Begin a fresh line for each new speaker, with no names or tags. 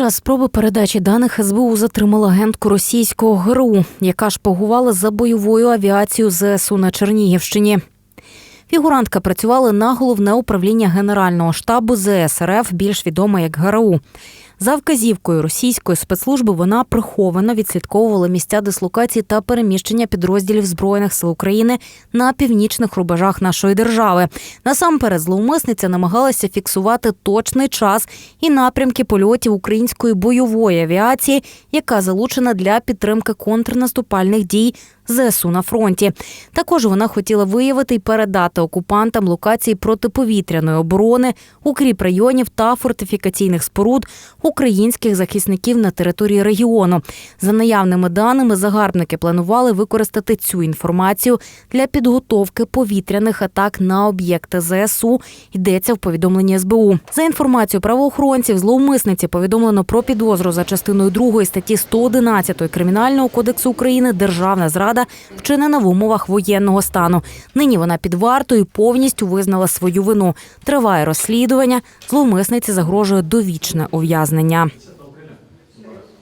час спроби передачі даних СБУ затримала агентку російського ГРУ, яка шпагувала за бойовою авіацією ЗСУ на Чернігівщині. Фігурантка працювала на головне управління Генерального штабу ЗСРФ, більш відоме як ГРУ. За вказівкою російської спецслужби вона приховано відслідковувала місця дислокації та переміщення підрозділів збройних сил України на північних рубежах нашої держави. Насамперед, зловмисниця намагалася фіксувати точний час і напрямки польотів української бойової авіації, яка залучена для підтримки контрнаступальних дій ЗСУ на фронті. Також вона хотіла виявити і передати окупантам локації протиповітряної оборони, укріп районів та фортифікаційних споруд українських захисників на території регіону. За наявними даними, загарбники планували використати цю інформацію для підготовки повітряних атак на об'єкти ЗСУ. Йдеться в повідомленні СБУ. За інформацією правоохоронців, зловмисниці повідомлено про підозру за частиною 2 статті 111 Кримінального кодексу України Державна зрада вчинена в умовах воєнного стану. Нині вона під вартою повністю визнала свою вину. Триває розслідування. Зловмисниці загрожує довічне ув'язнення поранення.